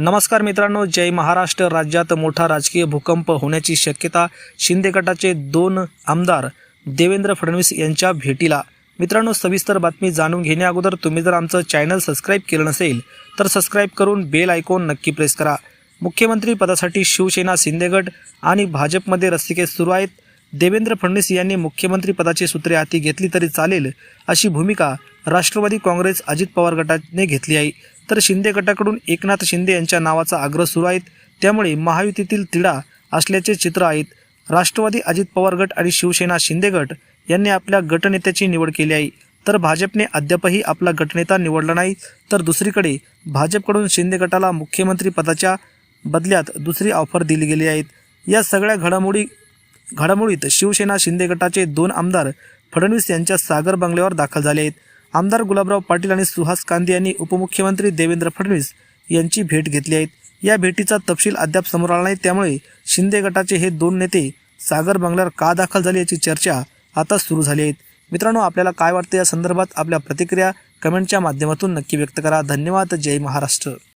नमस्कार मित्रांनो जय महाराष्ट्र. राज्यात मोठा राजकीय भूकंप होण्याची शक्यता शिंदे गटाचे दोन आमदार देवेंद्र फडणवीस यांच्या भेटीला. मित्रांनो सविस्तर बातमी जाणून घेण्याअगोदर तुम्ही जर आमचं चॅनल सबस्क्राईब केलं नसेल तर सबस्क्राईब करून बेल आयकॉन नक्की प्रेस करा. मुख्यमंत्री पदासाठी शिवसेना शिंदेगड आणि भाजपमध्ये रस्तिके सुरू आहेत. देवेंद्र फडणवीस यांनी मुख्यमंत्री पदाची सूत्रे हाती घेतली तरी चालेल अशी भूमिका राष्ट्रवादी काँग्रेस अजित पवार गटाने घेतली आहे. तर शिंदे गटाकडून एकनाथ शिंदे यांच्या नावाचा आग्रह सुरू आहे त्यामुळे महायुतीतील तिढा असल्याचे चित्र आहेत. राष्ट्रवादी अजित पवार गट आणि शिवसेना शिंदे गट यांनी आपल्या गटनेत्याची निवड केली आहे. तर भाजपने अद्यापही आपला गटनेता निवडला नाही. तर दुसरीकडे भाजपकडून शिंदे गटाला मुख्यमंत्री पदाच्या बदल्यात दुसरी ऑफर दिली गेली आहेत. या सगळ्या घडामोडी घडामोडीत शिवसेना शिंदे गटाचे दोन आमदार फडणवीस यांच्या सागर बंगल्यावर दाखल झाले आहेत. आमदार गुलाबराव पाटील आणि सुहास कांदे यांनी उपमुख्यमंत्री देवेंद्र फडणवीस यांची भेट घेतली आहे. या भेटीचा तपशील अद्याप समोर आला नाही. त्यामुळे शिंदे गटाचे हे दोन नेते सागर बंगल्यावर का दाखल झाले याची चर्चा आता सुरू झाली आहे. मित्रांनो आपल्याला काय वाटतं या संदर्भात आपल्या प्रतिक्रिया कमेंटच्या माध्यमातून नक्की व्यक्त करा. धन्यवाद. जय महाराष्ट्र.